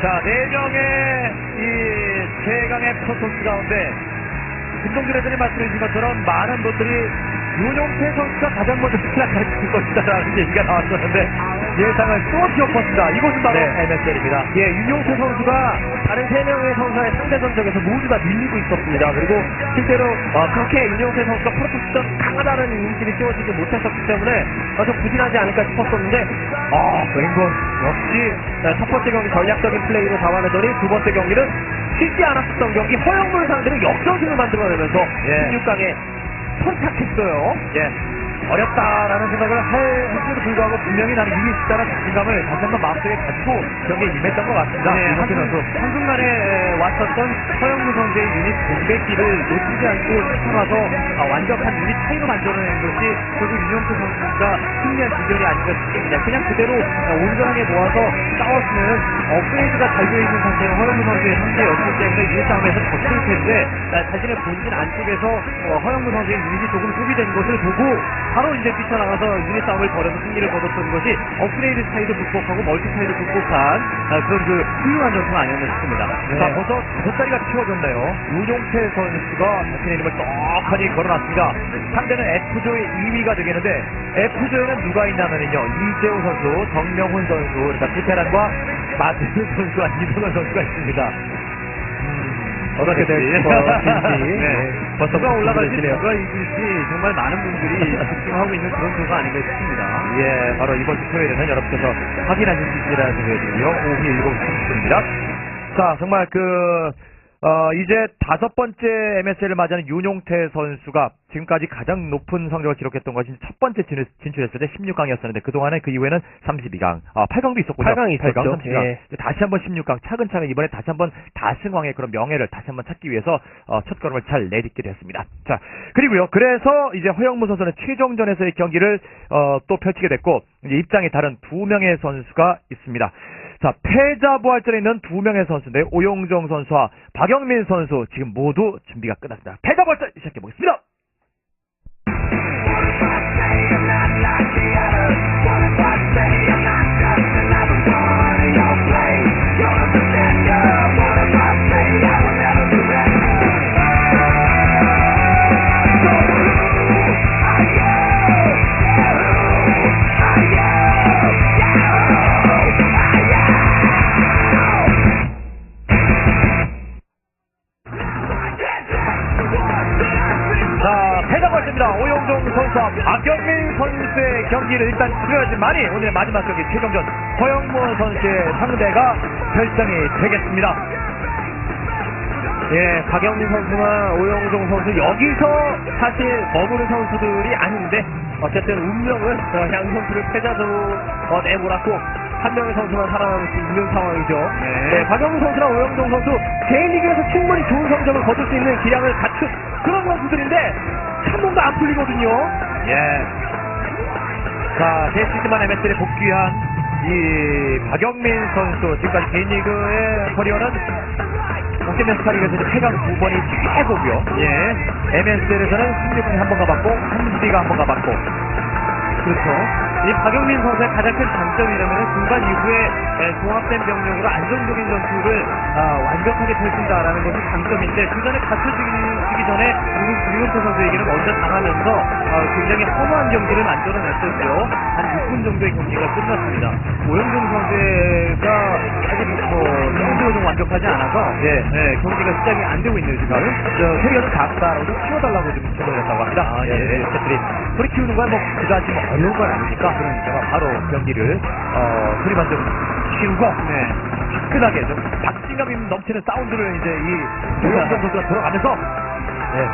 자, 네 명의 이 최강의 프로토스 가운데 김동준 애들이 말씀해주신 것처럼 많은 분들이 윤용태 선수가 가장 먼저 탈락할 것이다라는 얘기가 나왔었는데 예상을 또 뒤엎었습니다. 이것은 바로 네. MSL입니다. 예, 윤용태 선수가 다른 세 명의 선수의 상대 전적에서 모두 다 밀리고 있었습니다. 그리고 실제로 어, 그렇게 윤용태 선수가 프로토스 전 강하다는 이미지를 띄워주지 못했었기 때문에 어, 좀 부진하지 않을까 싶었었는데 아, 웬건 역시 자, 첫 번째 경기 전략적인 플레이로 잡아내더니 두 번째 경기는 쉽지 않았었던 경기 허영물 상대로 역전승을 만들어내면서 예. 16강에 선착했어요. 예. 어렵다라는 생각을 할, 했음에도 불구하고 분명히 나는 이길 수 있다는 자신감을 다시 한번 마음속에 가지고 경기에 임했던 것 같습니다. 네, 한순, 선수. 한순간에 에, 왔었던 서영무 선수의 유닛 공백기를 놓치지 않고 쫓아가서 아, 완벽한 유닛 차이로 만들어낸 것이 결국 윤영태 선수가 승리한 비결이 아닌가 싶습니다. 그냥 그대로 어, 온전하게 모아서 싸웠으면 업그레이드가 잘 되어 있는 상태의 허영무 선수의 상태였기 때문에 유닛 싸움에서 졌을 텐데 아, 자신의 본진 안쪽에서 어, 허영무 선수의 유닛이 조금 소비된 것을 보고 바로 이제 뛰쳐나가서 유닛 싸움을 벌여서 승리를 거뒀던 것이 업그레이드 차이도 극복하고 멀티 차이도 극복한 아, 그런 그 훌륭한 전투가 아니었나 싶습니다. 자, 벌써 다섯 자리가 채워졌네요. 윤용태 선수가 자신의 이름을 떡하니 걸어놨습니다. 상대는 F조의 2위가 되겠는데, F조에는 누가 있냐면요. 이재호 선수, 정명훈 선수, 그러니까 베테랑과 마태우 선수와 이승원 선수가 있습니다. 어떻게 될지. 네. 벌써 누가 올라갈지. 누가 이길지 정말 많은 분들이 집중하고 있는 그런 조가 아닌가 싶습니다. 예, 바로 이번 주 토요일에는 여러분께서 확인하실 수 있으리라 생각해드리고요. 오후 7시 30분입니다. 자, 정말 그, 어, 이제 다섯 번째 MSL을 맞이하는 윤용태 선수가 지금까지 가장 높은 성적을 기록했던 것이 첫 번째 진, 진출했을 때 16강이었었는데 그동안에 그 이후에는 32강, 아, 8강도 있었군요. 8강이 있었죠. 8강, 32강. 예. 다시 한번 16강, 차근차근 이번에 다시 한번 다승왕의 그런 명예를 다시 한번 찾기 위해서 어, 첫 걸음을 잘 내딛게 됐습니다. 자, 그리고요. 그래서 이제 허영무 선수는 최종전에서의 경기를 어, 또 펼치게 됐고 이제 입장이 다른 두 명의 선수가 있습니다. 자, 패자 부활전에 있는 두 명의 선수인데 오용정 선수와 박영민 선수 지금 모두 준비가 끝났습니다. 패자 부활전 시작해 보겠습니다. 치러야지만이 오늘의 마지막 경기 최종전 허영무 선수의 상대가 결정이 되겠습니다. 예, 박영민 선수나 오영종 선수 여기서 사실 머무는 선수들이 아닌데 어쨌든 운명은 어, 양 선수를 패자로 어, 내몰았고 한 명의 선수만 살아남을 수 있는 상황이죠. 네. 네, 박영민 선수나 오영종 선수 제1리그에서 충분히 좋은 성적을 거둘 수 있는 기량을 갖춘 그런 선수들인데 한 번도 안 풀리거든요. 예. 자, 제 시즌만 MSL에 복귀한 이 박영민 선수 지금까지 개인리그의 커리어는 국제면 스타리그에서 쾌강 두 번이 최고고요. 예, MSL에서는 16강에 한 번 가봤고 한지가 한 번 가봤고 그렇죠. 이 박영민 선수의 가장 큰 장점이라면 중반 이후에 에, 종합된 병력으로 안정적인 전투를 아, 완벽하게 펼친다라는 것이 장점인데 그 전에 갖춰지기 전에 유근태 선수에게는 먼저 당하면서 아, 굉장히 허무한 경기를 만들어냈었고요. 한 6분 정도의 경기가 끝났습니다. 오영종 선수가 아직 뭐 경기가 좀 완벽하지 않아서 예. 네, 경기가 시작이 안 되고 있네요 지금. 저 캐리어도 작다라고 좀 키워달라고 좀 주문을 했다고 합니다. 아, 예. 예, 셋들이 소리 키우는 거야 뭐 그다지 뭐 어려운 건 아니니까 그러니까 바로 경기를 어 소리만 좀 키우고 네. 화끈하게 좀 박진감이 넘치는 사운드를 이제 이 오영정 선수가 들어가면서 네.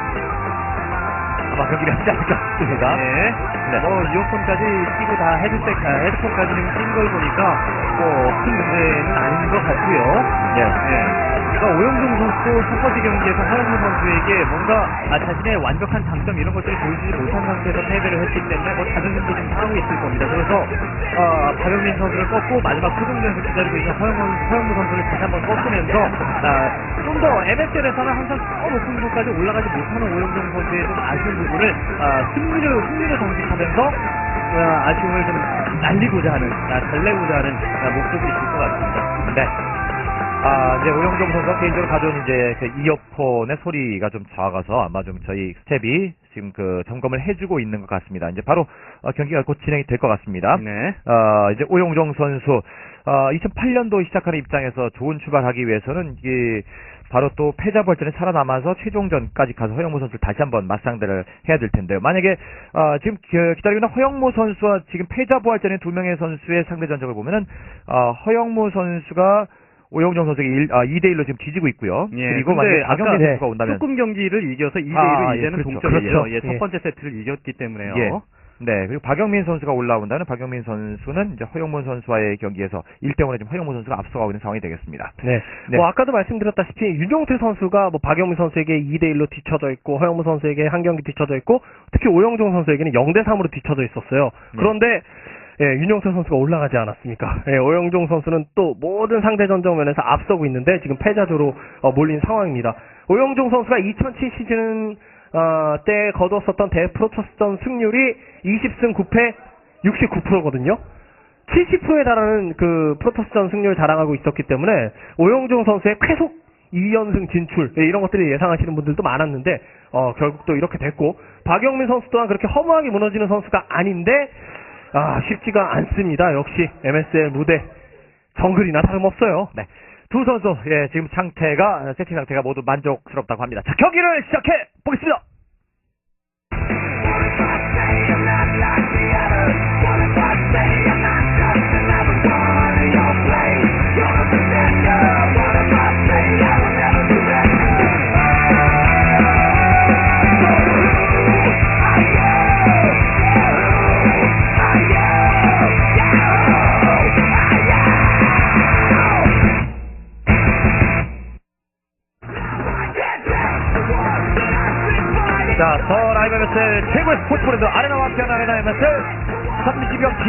아마 경기를 하지 않을까 싶습니다. 네. 네. 뭐 이어폰까지 끼고 다 헤드셋, 아, 헤드폰까지 낀걸 보니까 뭐큰 문제는 아닌 것 같고요. 예. 네. 그러니까 오영종 선수도 첫 번째 경기에서 하영준 선수에게 뭔가 아, 자신의 완벽한 장점 이런 것들을 보여주지 못한 상태에서 패배를 했기 때문에 뭐 자존심도 좀 상하고 있을 겁니다. 그래서 어, 박영민 선수를 꺾고 마지막 최종전에서 기다리고 있는 허영, 허영무 선수를 다시 한번 꺾으면서 아, 좀더 MSL에서는 항상 더 높은 곳까지 올라가지 못하는 오영종 선수의 좀 아쉬운 부분을 아, 승리를 승리를 정직하면서 어, 아쉬움을 좀 날리고자 하는 아, 달래고자 하는 아, 목적이 있을 것 같습니다. 네. 아, 이제 오영종 선수가 개인적으로 가져온 이제 그 이어폰의 소리가 좀 작아서 아마 좀 저희 스텝이 지금 그 점검을 해주고 있는 것 같습니다. 이제 바로 어, 경기가 곧 진행이 될 것 같습니다. 네. 어, 이제 오영종 선수, 어, 2008년도 시작하는 입장에서 좋은 출발하기 위해서는 이게 바로 또 패자부활전에 살아남아서 최종전까지 가서 허영무 선수를 다시 한번 맞상대를 해야 될 텐데요. 만약에 어, 지금 기- 기다리고 있는 허영무 선수와 지금 패자부활전의 두 명의 선수의 상대 전적을 보면은 어, 허영무 선수가 오영종 선수에게 1, 아, 2대 1로 지금 뒤지고 있고요. 예, 그리고 만약에 박영민 아까 선수가 온다면 조금 경기를 이겨서 2대 1로 아, 예, 이제는 그렇죠. 동점이에요. 그렇죠. 예, 첫 예. 번째 세트를 이겼기 때문에요. 예. 네, 그리고 박영민 선수가 올라온다면 박영민 선수는 이제 허영문 선수와의 경기에서 1대0으로 지금 허영문 선수가 앞서가고 있는 상황이 되겠습니다. 네. 네. 뭐 아까도 말씀드렸다시피 윤종태 선수가 뭐 박영민 선수에게 2대 1로 뒤쳐져 있고 허영무 선수에게 한 경기 뒤쳐져 있고 특히 오영종 선수에게는 0대 3으로 뒤쳐져 있었어요. 네. 그런데 예, 윤종태 선수가 올라가지 않았습니까? 예, 오영종 선수는 또 모든 상대 전적면에서 앞서고 있는데 지금 패자조로 어, 몰린 상황입니다. 오영종 선수가 2007 시즌 어, 때 거뒀었던 대프로토스전 승률이 20승 9패 69%거든요. 70%에 달하는 그 프로토스전 승률을 자랑하고 있었기 때문에 오영종 선수의 쾌속 2연승 진출 예, 이런 것들을 예상하시는 분들도 많았는데 어, 결국 또 이렇게 됐고 박영민 선수 또한 그렇게 허무하게 무너지는 선수가 아닌데 아 쉽지가 않습니다. 역시 MSL 무대 정글이나 다름없어요. 네. 두 선수, 예, 지금 상태가, 세팅 상태가 모두 만족스럽다고 합니다. 자, 경기를 시작해 보겠습니다!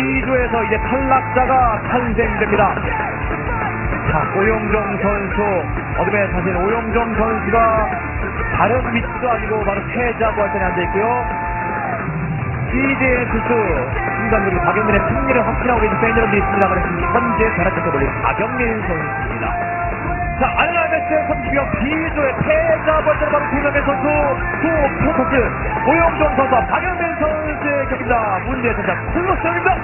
30경 D조에서 이제 탈락자가 탄생됩니다. 자, 오용정 선수, 어둠의 사실 오용정 선수가 다른 위치도 아니고 바로 패자 부활전에 앉아있고요. CJ 투수 순간 그리고 박영민의 승리를 확신하고 있는 팬 여러분들이 있습니다만 현재 변화점에 몰린 박영민 선수입니다. 자, 알라베스 30명 B조의 패자 번째 바로 두 명의 선수, 두 프로토스, 오영종 선수와 박영민 선수의 경기입니다. 문제의 선수, 콜로세입니다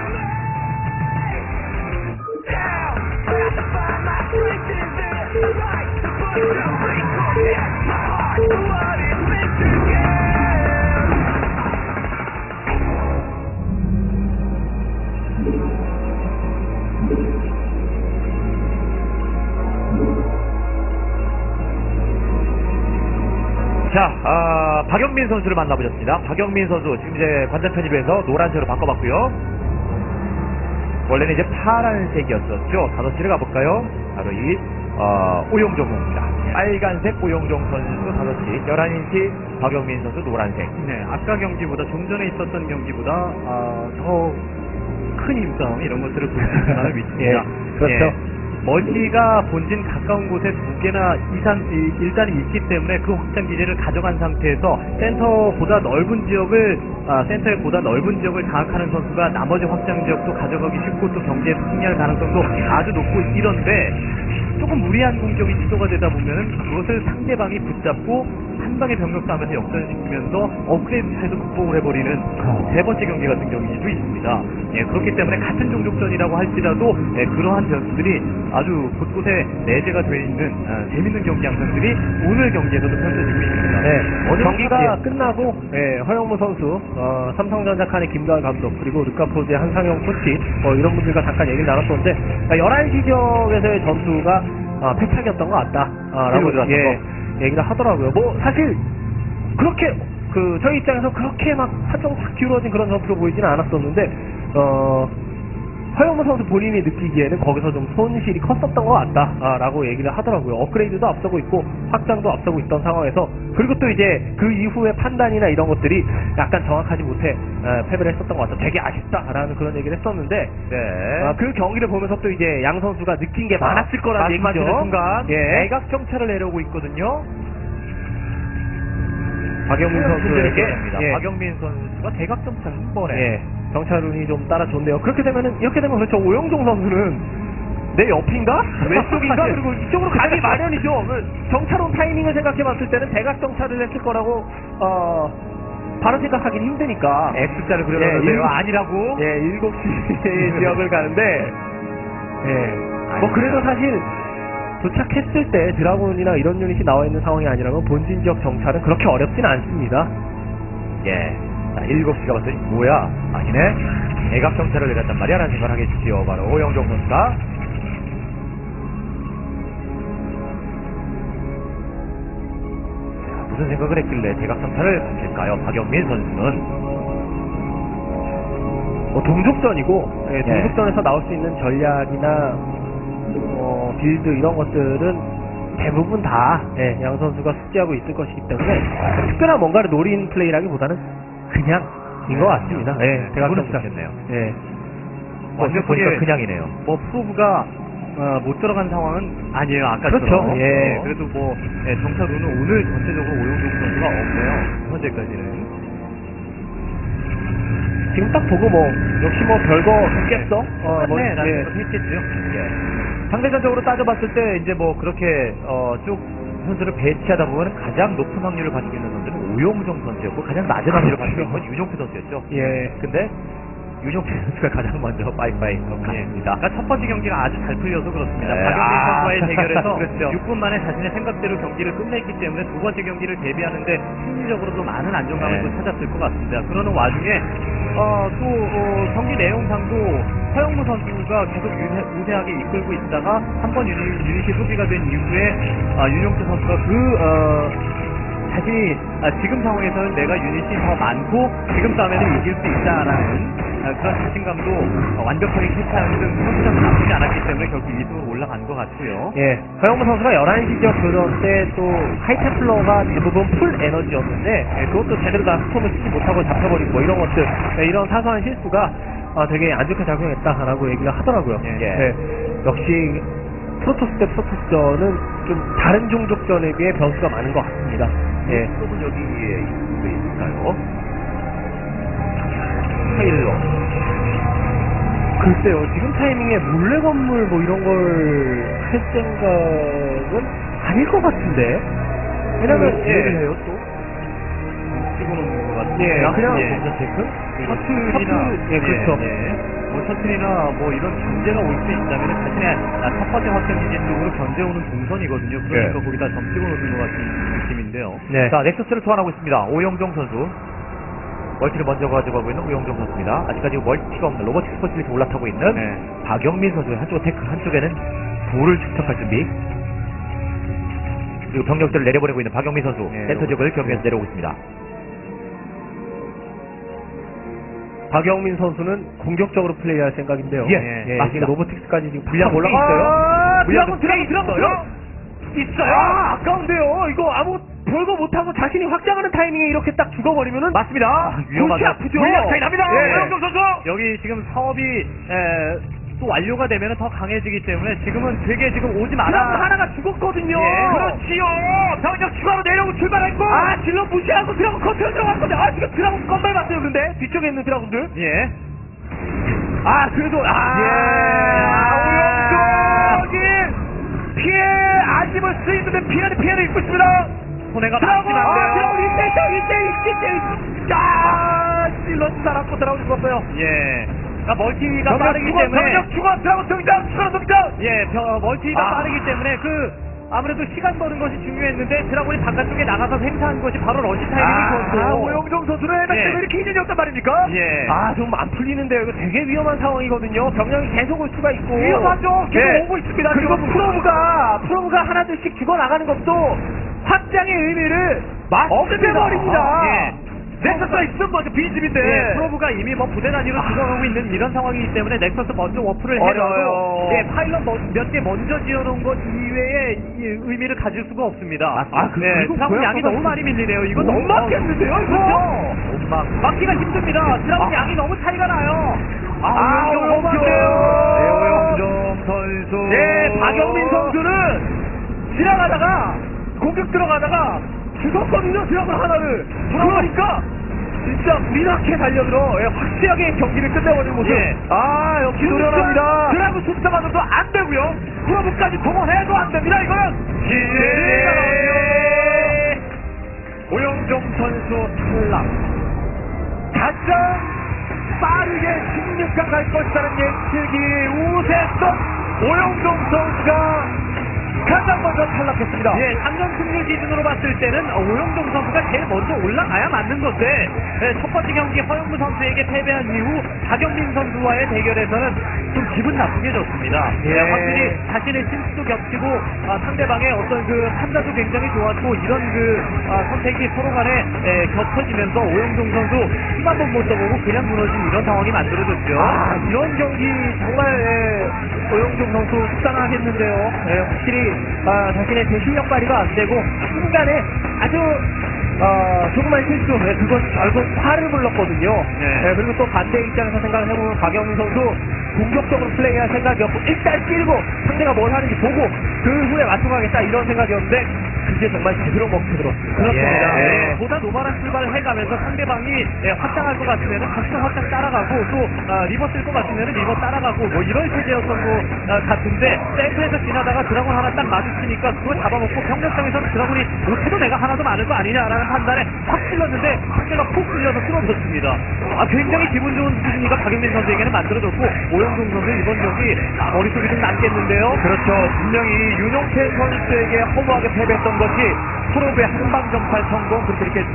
자, 아, 박영민 선수를 만나보셨습니다. 박영민 선수, 지금 이제 관전 편입에서 노란색으로 바꿔봤고요. 원래는 이제 파란색이었었죠. 5시를 가볼까요? 바로 이, 어, 오용종 선수입니다. 빨간색 오용종 선수 5시, 11시 박영민 선수 노란색. 네, 아까 경기보다 좀 전에 있었던 경기보다 아, 더큰 힘싸움 이런 것들을 볼수 있는 위치입니다. 예, 그렇죠. 예, 멀티가 본진 가까운 곳에 두 개나 이상 이- 일단 있기 때문에 그 확장 기제를 가져간 상태에서 센터보다 넓은 지역을 아, 센터의 보다 넓은 지역을 장악하는 선수가 나머지 확장 지역도 가져가기 쉽고 또 경기에서 승리할 가능성도 아주 높고 이런데 조금 무리한 공격이 시도가 되다 보면은 그것을 상대방이 붙잡고 한 방의 병력 싸움에서 역전시키면서 업그레이드에서 극복을 해버리는 세 번째 경기 같은 경기도 있습니다. 예, 그렇기 때문에 같은 종족전이라고 할지라도 예, 그러한 변수들이 아주 곳곳에 내재가 되어 있는 아, 재밌는 경기 양상들이 오늘 경기에서도 펼쳐지고 있습니다. 네, 어제 경기가 예. 끝나고 예, 허영무 선수, 어, 삼성전자 칸의 김가을 감독 그리고 르카포즈의 한상영 코치 뭐 이런 분들과 잠깐 얘기를 나눴었는데 11시 지역에서의 전투가 아, 패착이었던 것 같다라고 들어왔던 예, 얘기를 하더라고요. 뭐 사실 그렇게 그 저희 입장에서 그렇게 막 한쪽 확 기울어진 그런 전투로 보이지는 않았었는데 어. 허영무 선수 본인이 느끼기에는 거기서 좀 손실이 컸었던 것 같다라고 얘기를 하더라고요. 업그레이드도 앞서고 있고 확장도 앞서고 있던 상황에서 그리고 또 이제 그 이후의 판단이나 이런 것들이 약간 정확하지 못해 어, 패배를 했었던 것 같다. 되게 아쉽다라는 그런 얘기를 했었는데 네. 아, 그 경기를 보면서 또 이제 양 선수가 느낀 게 많았을 거라는 얘기죠. 순간 예. 대각 정찰을 내려오고 있거든요. 박영민 선수에게 입니다 예. 박영민 선수가 대각 정찰 한 번에 예, 정찰 운이 좀 따라줬네요. 그렇게 되면은 이렇게 되면 그렇죠. 오영종 선수는 내 옆인가? 왼쪽인가? 네. 그리고 이쪽으로 가기 마련이죠. 그 정찰 온 타이밍을 생각해 봤을 때는 대각 정찰을 했을 거라고 어 바로 생각하기는 힘드니까. X자를 예, 그려놨는데요. 일곱- 아니라고. 예, 일곱 시 지역을 가는데, 예. 뭐 그래도 사실 도착했을 때 드라군이나 이런 유닛이 나와 있는 상황이 아니라면 본진 지역 정찰은 그렇게 어렵진 않습니다. 예. 자, 7시가 봤더니 뭐야? 아니네. 대각 정찰을 내렸단 말이야 라는 생각을 하겠지요. 바로 오영종 선수가. 자, 무슨 생각을 했길래 대각 정찰을 가질까요? 박영민 선수는. 뭐 동족전이고 예, 예. 동족전에서 나올 수 있는 전략이나 어, 빌드 이런 것들은 대부분 다 예, 양 선수가 숙지하고 있을 것이기 때문에 특별한 뭔가를 노린 플레이라기보다는 그냥 인것 같습니다. 예, 대각 그분은 정찰. 좋겠네요. 예. 보니까 완벽하게 그냥이네요. 뭐 프로브가 어, 못 들어간 상황은 아니에요. 아까처럼. 그렇죠. 예. 네, 그래도 뭐 예, 정찰로는 오늘 전체적으로 오용종 선수가 없네요. 현재까지는. 지금 딱 보고 뭐 역시 뭐 별거 없겠어. 어, 뭐, 네, 예. 했겠죠. 예. 상대전적으로 따져봤을 때 이제 뭐 그렇게 어, 쭉 선수를 배치하다 보면 가장 높은 확률을 가지고 있는 선수는 오용종 선수였고 가장 낮은 확률을 있는 건 윤용표 선수였죠. 예. 근데 윤용표 선수가 가장 먼저 빠이빠이 갔습니다. 그러니까 첫 번째 경기가 아주 잘 풀려서 그렇습니다. 네. 박영민 아. 선수와의 대결에서 그렇죠. 6분 만에 자신의 생각대로 경기를 끝냈기 때문에 두 번째 경기를 대비하는데 심리적으로도 많은 안정감을 네. 또 찾았을 것 같습니다. 그러는 와중에 어, 또 어, 경기 내용상도 허영무 선수가 계속 유세, 우세 하게 이끌고 있다가 한 번 유닛, 유닛이 소비가 된 이후에 아, 윤용태 선수가 그 어, 다시 아, 지금 상황에서는 내가 유닛이 더 많고 지금 싸움에는 이길 수 있다라는 아, 그런 자신감도 어, 완벽하게 캐치하는 등 선수장은 나쁘지 않았기 때문에 결국 2등으로 올라간 것 같고요. 예, 허영무 선수가 11시 지역 교전 때또 하이템플러가 대부분 풀 에너지였는데 예, 그것도 제대로 다 스톰을 쓰지 못하고 잡혀버리고 뭐 이런 것들 예, 이런 사소한 실수가 아, 되게 안 좋게 작용했다라고 얘기를 하더라고요. 예. 예, 역시 프로토스 대 프로토스전은 좀 다른 종족전에 비해 변수가 많은 것 같습니다. 예. 조금 여기에 있을까요? 테일러. 글쎄요, 지금 타이밍에 몰래 건물 뭐 이런 걸 할 생각은 아닐 것 같은데. 왜냐면, 그, 예. 해요, 또? 놓는 것 같습니다. 예, 그냥 예. 체크? 셔틀이나 셔틀, 예, 그렇죠. 뭐 셔틀이나 뭐 이런 견제가 올 수 있다면 자신의 아, 첫 번째 확장 기지 쪽으로 견제 오는 동선이거든요. 그러니까 예. 거기다 점 찍어 놓는 것 같은 느낌인데요. 네. 자, 넥서스를 소환하고 있습니다. 오영종 선수. 멀티를 먼저 가져가고 있는 오영종 선수입니다. 아직까지 멀티가 없는 로버틱 스포츠에서 올라타고 있는 네. 박영민 선수 한쪽 테크 한쪽에는 불을 축적할 준비. 그리고 병력들을 내려보내고 있는 박영민 선수 네, 센터 지역을 경기에서 내려오고 있습니다. 박영민 선수는 공격적으로 플레이할 생각인데요. 예, 예, 맞습니다. 지금 로보틱스까지 지금 탁 올라가 있어요? 드라군, 꽤 드라군, 있어요? 있어요. 아, 아까운데요. 이거 아무 별거 못하고 자신이 확장하는 타이밍에 이렇게 딱 죽어버리면은 맞습니다. 골치 아프죠. 물량 차이 납니다. 예. 오영종 선수. 여기 지금 사업이 에, 또 완료가 되면 더 강해지기 때문에 지금은 되게 지금 오지 마라. 하나가 죽었거든요. 예. 그렇지요. 병력 추가로 내려오고 출발했고. 아, 질러 무시하고 드라군 컨트롤 들어갔거든요. 아, 지금 드라군 건발 봤어요, 근데? 뒤쪽에 있는 드라군들. 예. 아, 그래도, 아, 아, 오영종이 피해 수 있는데 피해는 피해를 입고 있습니다. 손해가 많긴 아. 드라군 1대1, 1대1, 1대1. 아, 실러스 살았고 드라군 죽었어요. 예. 그러니까 멀티가 빠르기 추가, 때문에 병력 추가, 드라군 등장, 추가 등장. 예, 벼- 멀티가 아. 빠르기 때문에 그 아무래도 시간 버는 것이 중요했는데 드라곤이 바깥쪽에 나가서 행사한 것이 바로 러시 타이밍이 아, 오영종 선수는 예. 왜 이렇게 인연이 없단 말입니까? 예. 아, 좀 안 풀리는데요. 이거 되게 위험한 상황이거든요. 병력이 계속 올 수가 있고. 위험하죠. 계속 예. 오고 있습니다. 그리고 지금. 프로브가, 프로브가 하나둘씩 죽어나가는 것도 확장의 의미를 없애버립니다. 아, 예. 넥서스가 있으면 먼저 빈집인데. 예, 프로브가 이미 뭐 부대 단위로 아. 들어가고 있는 이런 상황이기 때문에 넥서스 먼저 워프를 어려워요. 해놔도 예, 파일럿 몇 개 먼저 지어놓은 것 이외에 이 의미를 가질 수가 없습니다. 맞습니다. 아, 그- 예, 그리고 고양 양이 너무 많이 밀리네요. 이건 못 너무 막겠는데요, 이거? 그렇죠? 못 막. 막기가 힘듭니다. 드라곤 아. 양이 너무 차이가 나요. 아, 오영종 오영종. 네, 오영종 선수. 네, 박영민 선수는 지나가다가 공격 들어가다가 죽었거든요. 드라군 하나를. 그러니까 진짜 미나게 달려들어 예, 확실하게 경기를 끝내버리는 모습. 예. 아 역시 노련합니다. 드라군 숫자만으로도 안 되고요. 프로브까지 동원해도 안 됩니다. 이거는 기회가 나오죠. 오영종 선수 탈락. 가장 빠르게 16강 갈 것이라는 예측이 우세했던 오영종 선수가 가장 먼저 탈락했습니다. 예, 상전 승률 기준으로 봤을 때는 어, 오영종 선수가 제일 먼저 올라가야 맞는 건데 예, 첫 번째 경기 허영무 선수에게 패배한 이후 박영민 선수와의 대결에서는 좀 기분 나쁘게 졌습니다. 예. 예, 확실히 자신의 실수도 겹치고 아, 상대방의 어떤 그 판단도 굉장히 좋았고 이런 그 아, 선택이 서로 간에 예, 겹쳐지면서 오영종 선수 힘 한 번 못 써보고 그냥 무너진 이런 상황이 만들어졌죠. 아, 이런 경기 정말 예, 오영종 선수 속상하겠는데요. 예, 확실히 아, 자신의 제 실력 발휘가 안 되고 순간에 아주 어, 조그만 실수, 예, 그것 결국 화를 불렀거든요. 네. 예, 그리고 또 반대 입장에서 생각을 해보면 박영민 선수 공격적으로 플레이할 생각이었고 일단 찔고 상대가 뭘 하는지 보고 그 후에 맞춰가겠다 이런 생각이었는데 그게 정말 제대로 먹혀 들었습니다. 그렇습니다. 예. 예, 보다 노멀한 출발을 해가면서 상대방이 예, 확장할 것 같으면 자신도 확장 따라가고 또 아, 리버 쓸 것 같으면 리버 따라가고 뭐 이런 체제였던 것 아, 같은데 센터에서 지나다가 드라곤 하나 딱 마주치니까 그걸 잡아먹고 병력상에서는 드라곤이 못해도 내가 하나 더 많을 거 아니냐라는 판단에 확 찔렀는데 상대가 푹 찔려서 쓰러졌습니다. 아, 굉장히 기분 좋은 수준이가 박영민 선수에게는 만들어졌고 오영종 선수 이번 경기 아, 머릿속이 좀 남겠는데요. 그렇죠. 분명히 윤용태 선수에게 허무하게 패배했던 것이 프로브의 한방전팔 성공 그렇게 이렇게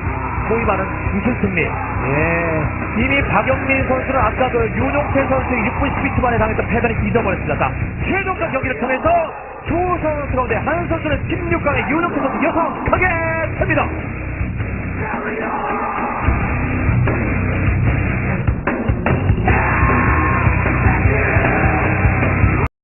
소위 말하는 우승 승리. 예. 이미 박영민 선수는 아까 그 윤용태 선수의 6분 12초 만에 당했던 패배를 잊어버렸습니다. 자, 최종전 경기를 통해서 두 선수 가운데 한 선수는 16강에 윤용태 선수 여성하게 됩니다.